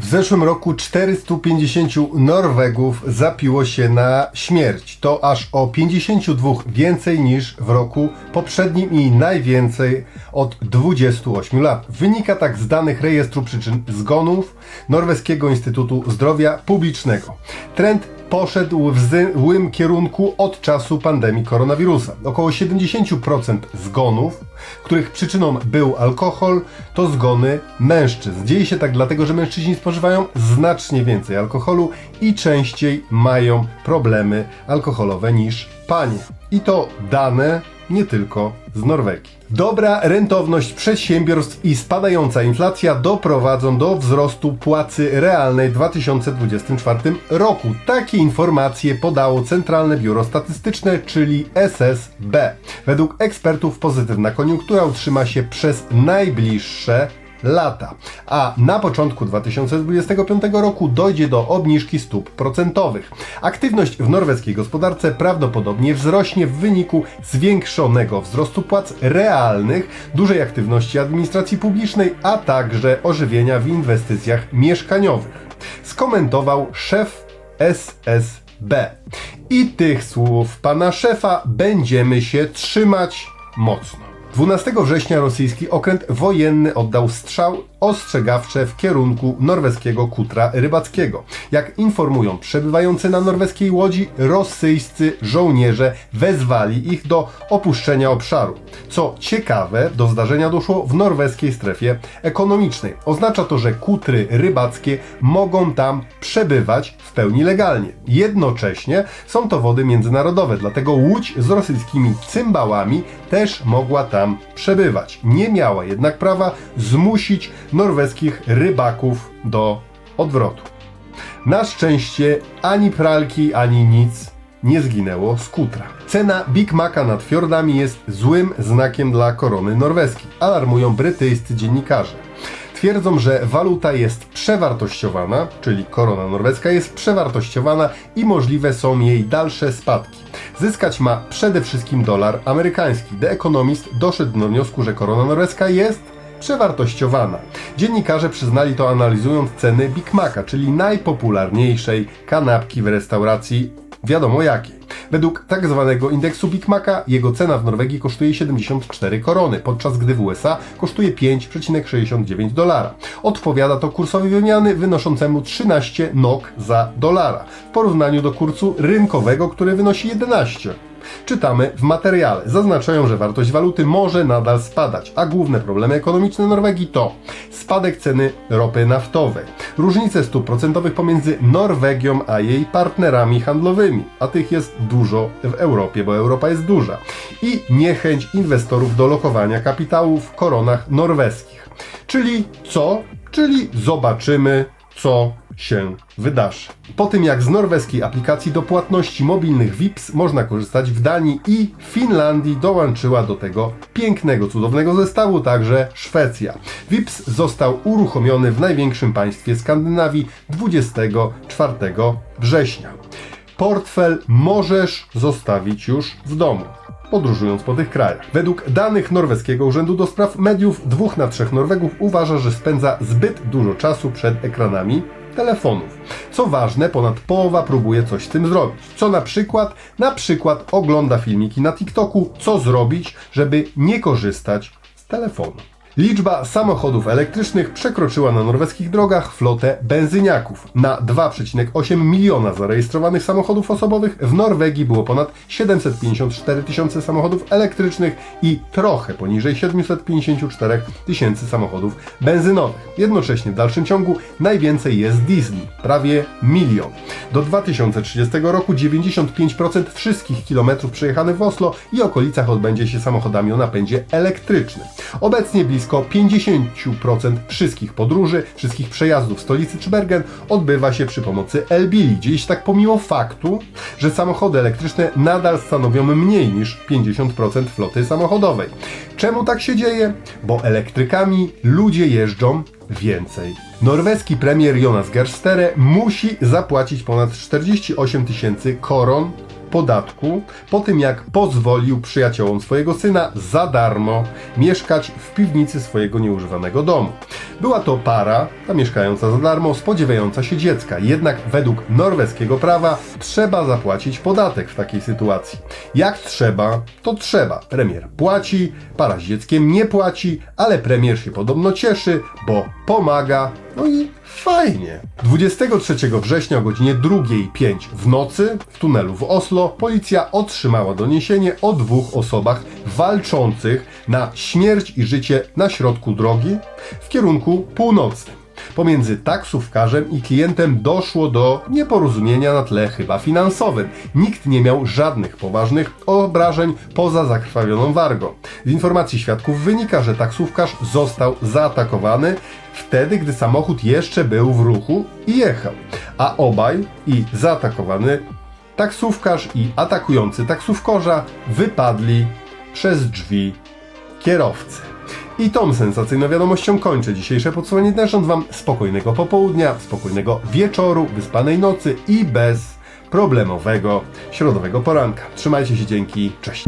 W zeszłym roku 450 Norwegów zapiło się na śmierć. To aż o 52 więcej niż w roku poprzednim i najwięcej od 28 lat. Wynika tak z danych rejestru przyczyn zgonów Norweskiego Instytutu Zdrowia Publicznego. Trend poszedł w złym kierunku od czasu pandemii koronawirusa. Około 70% zgonów, których przyczyną był alkohol, to zgony mężczyzn. Dzieje się tak dlatego, że mężczyźni spożywają znacznie więcej alkoholu i częściej mają problemy alkoholowe niż panie. I to dane nie tylko z Norwegii. Dobra rentowność przedsiębiorstw i spadająca inflacja doprowadzą do wzrostu płacy realnej w 2024 roku. Takie informacje podało Centralne Biuro Statystyczne, czyli SSB. Według ekspertów pozytywna koniunktura utrzyma się przez najbliższe lata, a na początku 2025 roku dojdzie do obniżki stóp procentowych. Aktywność w norweskiej gospodarce prawdopodobnie wzrośnie w wyniku zwiększonego wzrostu płac realnych, dużej aktywności administracji publicznej, a także ożywienia w inwestycjach mieszkaniowych. Skomentował szef SSB. I tych słów pana szefa będziemy się trzymać mocno. 12 września rosyjski okręt wojenny oddał strzał ostrzegawcze w kierunku norweskiego kutra rybackiego. Jak informują przebywający na norweskiej łodzi, rosyjscy żołnierze wezwali ich do opuszczenia obszaru. Co ciekawe, do zdarzenia doszło w norweskiej strefie ekonomicznej. Oznacza to, że kutry rybackie mogą tam przebywać w pełni legalnie. Jednocześnie są to wody międzynarodowe, dlatego łódź z rosyjskimi cymbałami też mogła tam przebywać. Nie miała jednak prawa zmusić norweskich rybaków do odwrotu. Na szczęście ani pralki, ani nic nie zginęło z kutra. Cena Big Maca nad fiordami jest złym znakiem dla korony norweskiej, alarmują brytyjscy dziennikarze. Twierdzą, że waluta jest przewartościowana, czyli korona norweska jest przewartościowana i możliwe są jej dalsze spadki. Zyskać ma przede wszystkim dolar amerykański. The Economist doszedł do wniosku, że korona norweska jest przewartościowana. Dziennikarze przyznali to analizując ceny Big Maca, czyli najpopularniejszej kanapki w restauracji wiadomo jakiej. Według tak zwanego indeksu Big Maca jego cena w Norwegii kosztuje 74 korony, podczas gdy w USA kosztuje 5,69 dolara. Odpowiada to kursowi wymiany wynoszącemu 13 NOK za dolara w porównaniu do kursu rynkowego, który wynosi 11. Czytamy w materiale. Zaznaczają, że wartość waluty może nadal spadać, a główne problemy ekonomiczne Norwegii to spadek ceny ropy naftowej, różnice stóp procentowych pomiędzy Norwegią a jej partnerami handlowymi, a tych jest dużo w Europie, bo Europa jest duża, i niechęć inwestorów do lokowania kapitału w koronach norweskich. Czyli co? Czyli zobaczymy, co się wydarzy. Po tym jak z norweskiej aplikacji do płatności mobilnych VIPS można korzystać w Danii i Finlandii dołączyła do tego pięknego, cudownego zestawu także Szwecja. VIPS został uruchomiony w największym państwie Skandynawii 24 września. Portfel możesz zostawić już w domu podróżując po tych krajach. Według danych Norweskiego Urzędu do Spraw Mediów, dwóch na trzech Norwegów uważa, że spędza zbyt dużo czasu przed ekranami telefonów. Co ważne, ponad połowa próbuje coś z tym zrobić. Co na przykład? Na przykład ogląda filmiki na TikToku, co zrobić, żeby nie korzystać z telefonu. Liczba samochodów elektrycznych przekroczyła na norweskich drogach flotę benzyniaków. Na 2,8 miliona zarejestrowanych samochodów osobowych w Norwegii było ponad 754 tysiące samochodów elektrycznych i trochę poniżej 754 tysięcy samochodów benzynowych. Jednocześnie w dalszym ciągu najwięcej jest diesli, prawie milion. Do 2030 roku 95% wszystkich kilometrów przejechanych w Oslo i okolicach odbędzie się samochodami o napędzie elektrycznym. Obecnie blisko 50% wszystkich podróży, wszystkich przejazdów stolicy czy Bergen odbywa się przy pomocy Elbili. Dzieje się tak pomimo faktu, że samochody elektryczne nadal stanowią mniej niż 50% floty samochodowej. Czemu tak się dzieje? Bo elektrykami ludzie jeżdżą więcej. Norweski premier Jonas Gerstere musi zapłacić ponad 48 tysięcy koron podatku po tym, jak pozwolił przyjaciołom swojego syna za darmo mieszkać w piwnicy swojego nieużywanego domu. Była to para, ta mieszkająca za darmo, spodziewająca się dziecka. Jednak według norweskiego prawa trzeba zapłacić podatek w takiej sytuacji. Jak trzeba, to trzeba. Premier płaci, para z dzieckiem nie płaci, ale premier się podobno cieszy, bo pomaga. No i fajnie. 23 września o godzinie 2.05 w nocy w tunelu w Oslo policja otrzymała doniesienie o dwóch osobach walczących na śmierć i życie na środku drogi w kierunku północnym. Pomiędzy taksówkarzem i klientem doszło do nieporozumienia na tle chyba finansowym. Nikt nie miał żadnych poważnych obrażeń poza zakrwawioną wargą. Z informacji świadków wynika, że taksówkarz został zaatakowany wtedy, gdy samochód jeszcze był w ruchu i jechał, a obaj i zaatakowany taksówkarz i atakujący taksówkarza wypadli przez drzwi kierowcy. I tą sensacyjną wiadomością kończę dzisiejsze podsumowanie. Żądam Wam spokojnego popołudnia, spokojnego wieczoru, wyspanej nocy i bez problemowego środowego poranka. Trzymajcie się, dzięki, cześć.